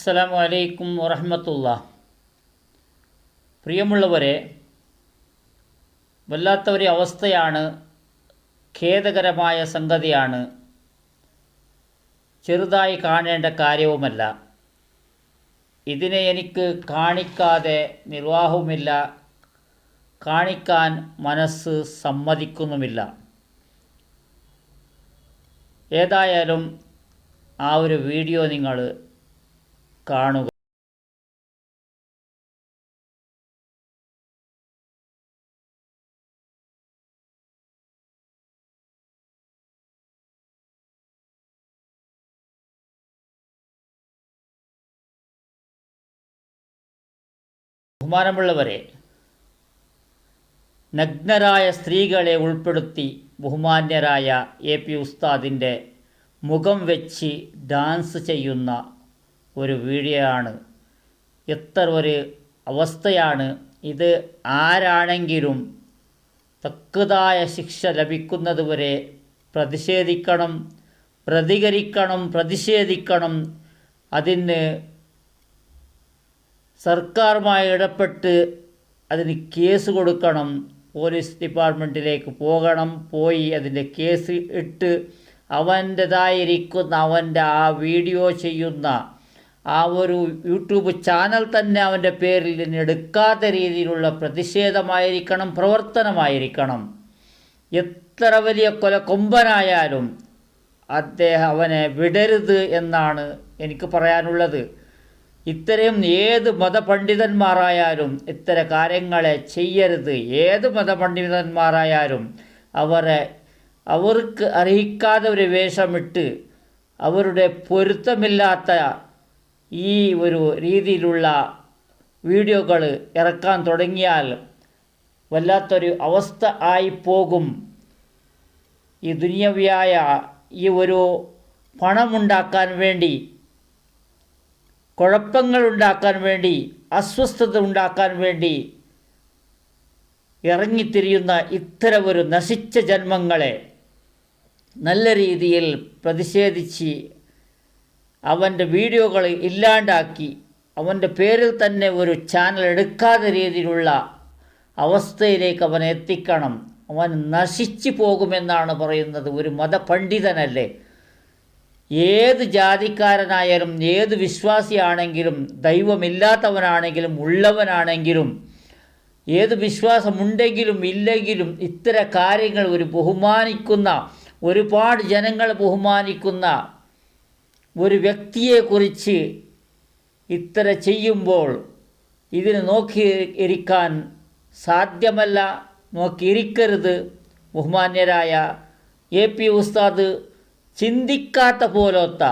അസ്സലാമു വലൈക്കും വറഹമത്തുള്ള. പ്രിയമുള്ളവരെ വല്ലാത്ത ഒരു അവസ്ഥയാണ് ഖേദകരമായ സംഗതിയാണ് ചെറുതായി കാണേണ്ട കാര്യവുമല്ല. ഇതിനെ എനിക്ക് കാണിക്കാതെ നിർവാഹവുമില്ല കാണിക്കാൻ മനസ്സ് സമ്മതിക്കുന്നുമില്ല. ഏതായാലും ആ ഒരു വീഡിയോ നിങ്ങൾ കാണുക. ബഹുമാനമുള്ളവരെ നഗ്നരായ സ്ത്രീകളെ ഉൾപ്പെടുത്തി ബഹുമാന്യരായ എ പി ഉസ്താദിന്റെ മുഖം വെച്ച് ഡാൻസ് ചെയ്യുന്ന ഒരു ആണ് എത്ര ഒരു അവസ്ഥയാണ്. ഇത് ആരാണെങ്കിലും തക്കതായ ശിക്ഷ ലഭിക്കുന്നതുവരെ പ്രതിഷേധിക്കണം പ്രതികരിക്കണം പ്രതിഷേധിക്കണം. അതിന് സർക്കാരുമായി ഇടപെട്ട് അതിന് കേസ് കൊടുക്കണം. പോലീസ് ഡിപ്പാർട്ട്മെന്റിലേക്ക് പോകണം. പോയി അതിന്റെ കേസ് ഇട്ട് അവന്റെതായിരിക്കുന്ന അവന്റെ ആ വീഡിയോ ചെയ്യുന്ന ആ ഒരു യൂട്യൂബ് ചാനൽ തന്നെ അവന്റെ പേരിൽ നിന്ന് എടുക്കാത്ത രീതിയിലുള്ള പ്രതിഷേധമായിരിക്കണം പ്രവർത്തനമായിരിക്കണം. എത്ര വലിയ കൊല കൊമ്പനായാലും അദ്ദേഹം അവനെ വിടരുത് എന്നാണ് എനിക്ക് പറയാനുള്ളത്. ഇത്തരം ഏത് മതപണ്ഡിതന്മാരായാലും ഇത്തരം കാര്യങ്ങളെ ചെയ്യരുത്. ഏത് മതപണ്ഡിതന്മാരായാലും അവരെ അവർക്ക് അർഹിക്കാതെ ഒരു വേഷമിട്ട് അവരുടെ പൊരുത്തമില്ലാത്ത ഈ ഒരു രീതിയിലുള്ള വീഡിയോകൾ ഇറക്കാൻ തുടങ്ങിയാൽ വല്ലാത്തൊരു അവസ്ഥ ആയിപ്പോകും. പോകും ഈ ദുനിയവിയായ ഈ ഒരു പണമുണ്ടാക്കാൻ വേണ്ടി കുഴപ്പങ്ങൾ ഉണ്ടാക്കാൻ വേണ്ടി അസ്വസ്ഥത ഉണ്ടാക്കാൻ വേണ്ടി ഇറങ്ങിത്തിരിയുന്ന ഇത്തരമൊരു നശിച്ച ജന്മങ്ങളെ നല്ല രീതിയിൽ പ്രതിഷേധിച്ച് അവന്റെ വീഡിയോകൾ ഇല്ലാണ്ടാക്കി അവന്റെ പേരിൽ തന്നെ ഒരു ചാനൽ എടുക്കാത്ത രീതിയിലുള്ള അവസ്ഥയിലേക്ക് അവൻ എത്തിക്കണം. അവൻ നശിച്ചു പോകുമെന്നാണ് പറയുന്നത്. ഒരു മതപണ്ഡിതനല്ലേ? ഏത് ജാതിക്കാരനായാലും ഏത് വിശ്വാസിയാണെങ്കിലും ദൈവമില്ലാത്തവനാണെങ്കിലും ഉള്ളവനാണെങ്കിലും ഏത് വിശ്വാസമുണ്ടെങ്കിലും ഇല്ലെങ്കിലും ഇത്തരം കാര്യങ്ങൾ ഒരു ബഹുമാനിക്കുന്ന ഒരുപാട് ജനങ്ങൾ ബഹുമാനിക്കുന്ന ഒരു വ്യക്തിയെക്കുറിച്ച് ഇത്ര ചെയ്യുമ്പോൾ ഇതിന് നോക്കി ഇരിക്കാൻ സാധ്യമല്ല നോക്കിയിരിക്കരുത്. ബഹുമാന്യരായ എ പി ഉസ്താദ് ചിന്തിക്കാത്ത പോലത്ത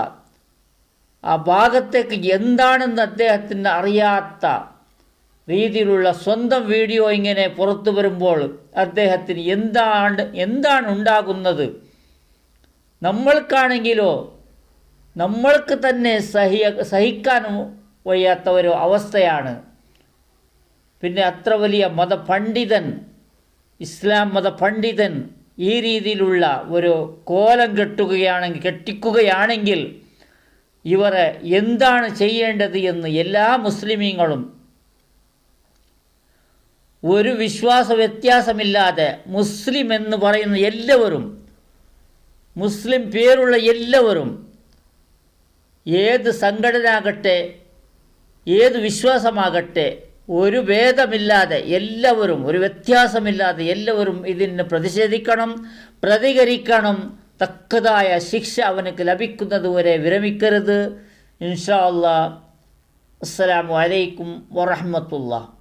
ആ ഭാഗത്തേക്ക് എന്താണെന്ന് അദ്ദേഹത്തിന് അറിയാത്ത രീതിയിലുള്ള സ്വന്തം വീഡിയോ ഇങ്ങനെ പുറത്തു വരുമ്പോൾ അദ്ദേഹത്തിന് എന്താണ് എന്താണ് ഉണ്ടാകുന്നത്? നമ്മൾക്കാണെങ്കിലോ നമ്മൾക്ക് തന്നെ സഹിയ സഹിക്കാൻ വയ്യാത്ത ഒരു അവസ്ഥയാണ്. പിന്നെ അത്ര വലിയ മതപണ്ഡിതൻ ഇസ്ലാം മതപണ്ഡിതൻ ഈ രീതിയിലുള്ള ഒരു കോലം കെട്ടുകയാണെങ്കിൽ കെട്ടിക്കുകയാണെങ്കിൽ ഇവരെ എന്താണ് ചെയ്യേണ്ടത് എന്ന് എല്ലാ മുസ്ലിമീങ്ങളും ഒരു വിശ്വാസ വ്യത്യാസമില്ലാതെ മുസ്ലിം എന്ന് പറയുന്ന എല്ലാവരും മുസ്ലിം പേരുള്ള എല്ലാവരും ഏത് സംഘടന ആകട്ടെ ഏത് വിശ്വാസമാകട്ടെ ഒരു ഭേദമില്ലാതെ എല്ലാവരും ഒരു വ്യത്യാസമില്ലാതെ എല്ലാവരും ഇതിന് പ്രതിഷേധിക്കണം പ്രതികരിക്കണം. തക്കതായ ശിക്ഷ അവനക്ക് ലഭിക്കുന്നതുവരെ വിരമിക്കരുത്. ഇൻഷാ അല്ലാ അസ്സലാമു അലൈക്കും വറഹമത്തുള്ള